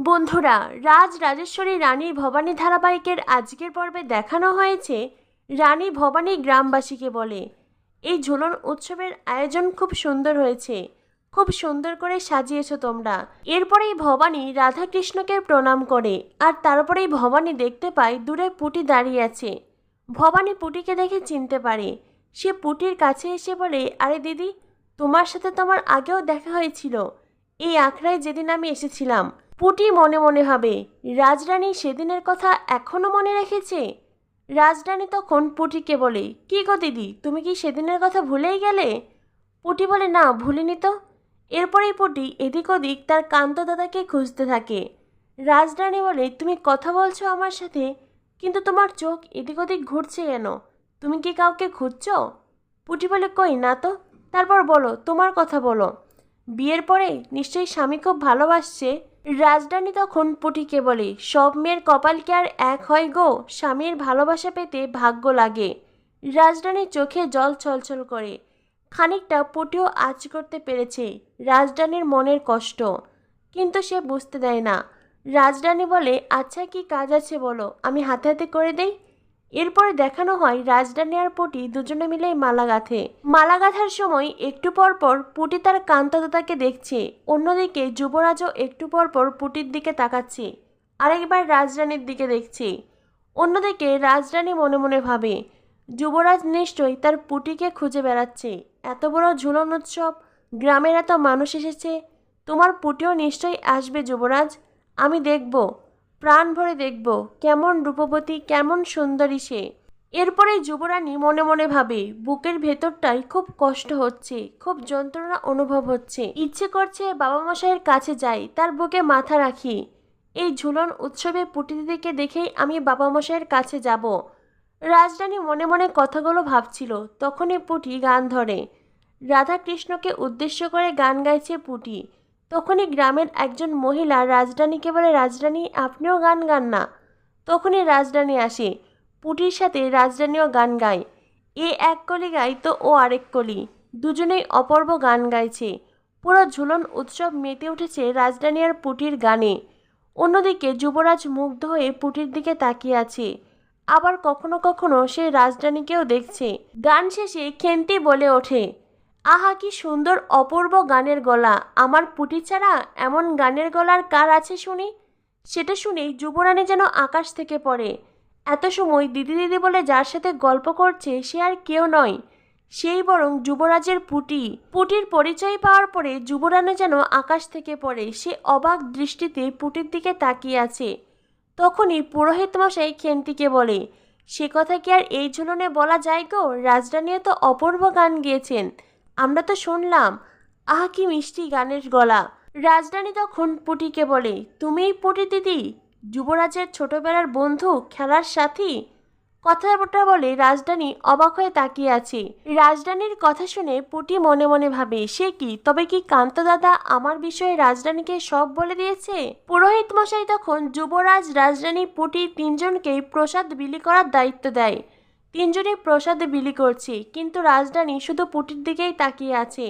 বন্ধুরা, রাজ রাজেশ্বরী রানী ভবানী ধারাবাহিকের আজকের পর্বে দেখানো হয়েছে রানী ভবানী গ্রামবাসীকে বলে। এই ঝুলন উৎসবের আয়োজন খুব সুন্দর হয়েছে। খুব সুন্দর করে সাজিয়েছো তোমরা। এরপরেই ভবানী রাধাকৃষ্ণকে প্রণাম করে আর তারপরেই ভবানী দেখতে পায় দূরে পুটি দাঁড়িয়ে আছে। ভবানী পুটিকে দেখে চিনতে পারে। সে পুটির কাছে এসে বলে, আরে দিদি, তোমার সাথে তোমার আগেও দেখা হয়েছিল। এই আখড়ায় যেদিন আমি এসেছিলাম পুটি মনে মনে হবে রাজরানী সেদিনের কথা এখনও মনে রেখেছে? রাজরানী তখন পুটিকে বলে, কি গো দিদি, তুমি কি সেদিনের কথা ভুলেই গেলে? পুটি বলে, না, ভুলিনি তো। এরপরেই পুটি এদিক ওদিক তার কান্ত দাদাকে খুঁজতে থাকে। রাজরানী বলে, তুমি কথা বলছো আমার সাথে, কিন্তু তোমার চোখ এদিক ওদিক ঘুরছে কেন? তুমি কি কাউকে খুঁজছো? পুটি বলে, কই, না তো। তারপর বলো, তোমার কথা বলো। বিয়ের পরে নিশ্চয়ই স্বামী খুব ভালোবাসছে। রাজরানী তখন পুটিকে বলে, সব মেয়ের কপাল কি আর এক হয় গো, স্বামীর ভালোবাসা পেতে ভাগ্য লাগে। রাজরানীর চোখে জল ছলছল করে। খানিকটা পুটিও আজ করতে পেরেছে রাজরানীর মনের কষ্ট। কিন্তু সে বুঝতে দেয় না। রাজরানী বলে আচ্ছা কি কাজ আছে বলো, আমি হাতে হাতে করে দেই? এরপরে দেখানো হয় রাজরানী আর পুটি দুজনে মিলেই মালা গাঁথে। মালা গাঁথার সময় একটু পর পর পুটি তার কান্তদাতাকে দেখছে। অন্যদিকে যুবরাজও একটু পর পর পুটির দিকে তাকাচ্ছে। আরেকবার রাজরানীর দিকে দেখছে। অন্যদিকে রাজরানী মনে মনে ভাবে, যুবরাজ নিশ্চয়ই তার পুটিকে খুঁজে বেড়াচ্ছে। এত বড় ঝুলন উৎসব, গ্রামের এত মানুষ এসেছে, তোমার পুটিও নিশ্চয়ই আসবে যুবরাজ, আমি দেখব। প্রাণ ভরে দেখব কেমন রূপবতী, কেমন সুন্দরী সে। এরপরে যুবরানী মনে মনে ভাবে, বুকের ভেতরটাই খুব কষ্ট হচ্ছে, খুব যন্ত্রণা অনুভব হচ্ছে। ইচ্ছে করছে বাবা মশাইয়ের কাছে যাই, তার বুকে মাথা রাখি। এই ঝুলন উৎসবে পুটি দিদিকে দেখেই আমি বাবা মশাইয়ের কাছে যাব। রাজরানী মনে মনে কথাগুলো ভাবছিল, তখনই পুটি গান ধরে। রাধা কৃষ্ণকে উদ্দেশ্য করে গান গাইছে পুটি। তখনই গ্রামের একজন মহিলা রাজরানীকে বলে রাজরানী আপনিও গান গান না। তখনই রাজরানী আসে। পুটির সাথে রাজরানীও গান গায়। এ এক কলি গায় তো ও আরেক কলি। দুজনেই অপর্ব গান গাইছে। পুরো ঝুলন উৎসব মেতে উঠেছে রাজরানী আর পুটির গানে। অন্যদিকে যুবরাজ মুগ্ধ হয়ে পুটির দিকে তাকিয়ে আছে। আবার কখনো কখনো সে রাজরানীকেও দেখছে। গান শেষে খেন্তি বলে ওঠে। আহা, কি সুন্দর অপূর্ব গানের গলা। আমার পুটি ছাড়া এমন গানের গলার কার আছে শুনি? সেটা শুনেই যুবরানী যেন আকাশ থেকে পড়ে। এত সময় দিদি দিদি বলে যার সাথে গল্প করছে, সে আর কেউ নয়। সেই বরং যুবরাজের পুটি। পুটির পরিচয় পাওয়ার পরে যুবরানী যেন আকাশ থেকে পড়ে, সে অবাক দৃষ্টিতে পুটির দিকে তাকিয়ে আছে। তখনই পুরোহিত মশাই খেন্তিকে বলে, সে কথা কি আর এই ঝুলনে বলা যায় গো? রাজরানীও তো অপূর্ব গান গিয়েছেন। আমরা তো শুনলাম, আহা, কি মিষ্টি গানের গলা। রাজরানী তখন পুটিকে বলে তুমিই পুটি দিদি, যুবরাজের ছোটবেলার বন্ধু, খেলার সাথী? কথাটা বলে রাজধানী অবাক হয়ে তাকিয়ে আছে। রাজরানীর কথা শুনে পুটি মনে মনে ভাবে, সে কি? তবে কি কান্ত দাদা আমার বিষয়ে রাজরানীকে সব বলে দিয়েছে? পুরোহিত মশাই তখন যুবরাজ রাজরানী পুটি তিনজনকেই প্রসাদ বিলি করার দায়িত্ব দেয়। তিনজনই প্রসাদে বিলি করছি, কিন্তু রাজরানী শুধু পুটির দিকেই তাকিয়ে আছে।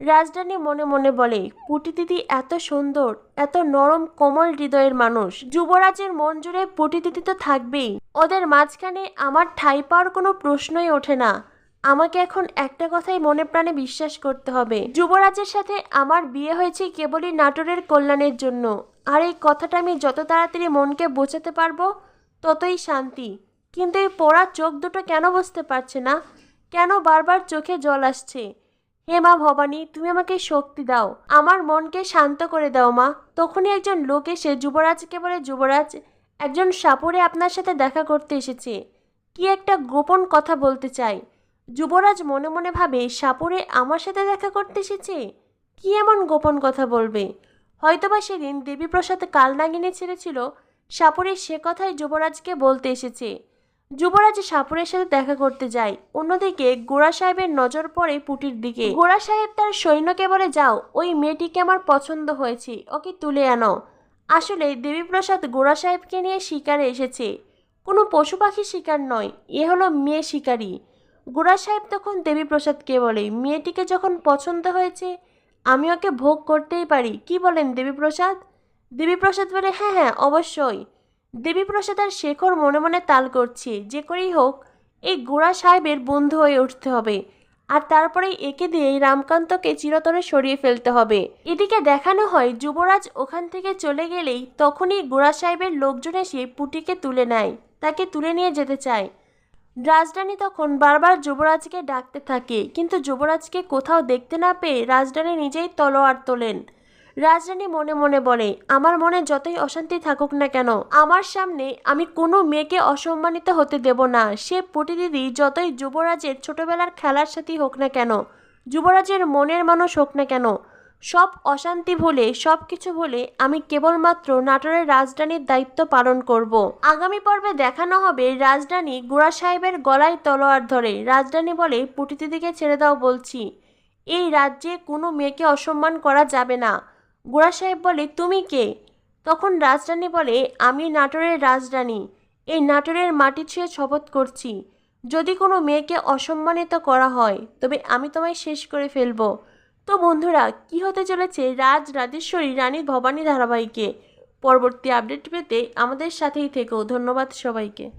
রাজরানী মনে মনে বলে, পুটি দিদি এত সুন্দর, এত নরম, কোমল হৃদয়ের মানুষ। যুবরাজের মন জুড়ে পুটি দিদি তো থাকবেই। ওদের মাঝখানে আমার ঠাই পাওয়ার কোনো প্রশ্নই ওঠে না। আমাকে এখন একটা কথাই মনে প্রাণে বিশ্বাস করতে হবে। যুবরাজের সাথে আমার বিয়ে হয়েছে কেবলই নাটোরের কল্যাণের জন্য। আর এই কথাটা আমি যত তাড়াতাড়ি মনকে বোঝাতে পারব, ততই শান্তি। কিন্তু এই পোড়া চোখ দুটো কেন বুঝতে পারছে না? কেন বারবার চোখে জল আসছে? হে মা ভবানী, তুমি আমাকে শক্তি দাও। আমার মনকে শান্ত করে দাও মা। তখনই একজন লোক এসে যুবরাজকে বলে, যুবরাজ, একজন সাপুরে আপনার সাথে দেখা করতে এসেছে। কি একটা গোপন কথা বলতে চাই। যুবরাজ মনে মনে ভাবে, সাপুরে আমার সাথে দেখা করতে এসেছে? কি এমন গোপন কথা বলবে? হয়তোবা সেদিন দেবীপ্রসাদ কালনাগিনে ছেড়েছিল। সাপুরে সে কথাই যুবরাজকে বলতে এসেছে। যুবরাজ সাপুরের সাথে দেখা করতে যায়। অন্যদিকে গোড়া সাহেবের নজর পড়ে পুটির দিকে। গোড়া সাহেব তার সৈন্যকে বলে, যাও, ওই মেয়েটিকে আমার পছন্দ হয়েছে, ওকে তুলে আনো। আসলে দেবীপ্রসাদ গোড়া সাহেবকে নিয়ে শিকারে এসেছে। কোনো পশু পাখি শিকার নয়, এ হলো মেয়ে শিকারী। গোড়া সাহেব তখন দেবীপ্রসাদকে বলে, মেয়েটিকে যখন পছন্দ হয়েছে, আমি ওকে ভোগ করতেই পারি। কি বলেন দেবীপ্রসাদ? দেবীপ্রসাদ বলে হ্যাঁ হ্যাঁ অবশ্যই। দেবীপ্রসাদ আর শেখর মনে মনে তাল করছে, যে করেই হোক, এই গোড়া সাহেবের বন্ধু হয়ে উঠতে হবে। আর তারপরে একে দিয়ে রামকান্তকে চিরতরে সরিয়ে ফেলতে হবে। এদিকে দেখানো হয়, যুবরাজ ওখান থেকে চলে গেলেই তখনই গোড়া সাহেবের লোকজন এসে পুটিকে তুলে নেয়, তাকে তুলে নিয়ে যেতে চায়। রাজরানী তখন বারবার যুবরাজকে ডাকতে থাকে, কিন্তু যুবরাজকে কোথাও দেখতে না পেয়ে রাজরানী নিজেই তলোয়ার তোলেন। রাজরানী মনে মনে বলে, আমার মনে যতই অশান্তি থাকুক না কেন, আমার সামনে আমি কোনো মেয়েকে অসম্মানিত হতে দেব না। সে প্রতিদিদি যতই যুবরাজের ছোটবেলার খেলার সাথী হোক না কেন, যুবরাজের মনের মানুষ হোক না কেন, সব অশান্তি ভুলে, সব কিছু ভুলে আমি কেবলমাত্র নাটোরের রাজধানীর দায়িত্ব পালন করব। আগামী পর্বে দেখানো হবে রাজধানী গুড়া সাহেবের গলায় তলোয়ার ধরে। রাজধানী বলে পুটিদিদিকে ছেড়ে দাও বলছি। এই রাজ্যে কোনো মেয়েকে অসম্মান করা যাবে না। গোড়া সাহেব বলে, তুমি কে? তখন রাজরানী বলে, আমি নাটোরের রাজরানী। এই নাটোরের মাটি ছুঁয়ে শপথ করছি। যদি কোনো মেয়েকে অসম্মানিত করা হয়, তবে আমি তোমায় শেষ করে ফেলব। তো বন্ধুরা, কি হতে চলেছে রাজ রাজেশ্বরী রানী ভবানী ধারাবাহিকে? পরবর্তী আপডেট পেতে আমাদের সাথেই থেকো। ধন্যবাদ সবাইকে।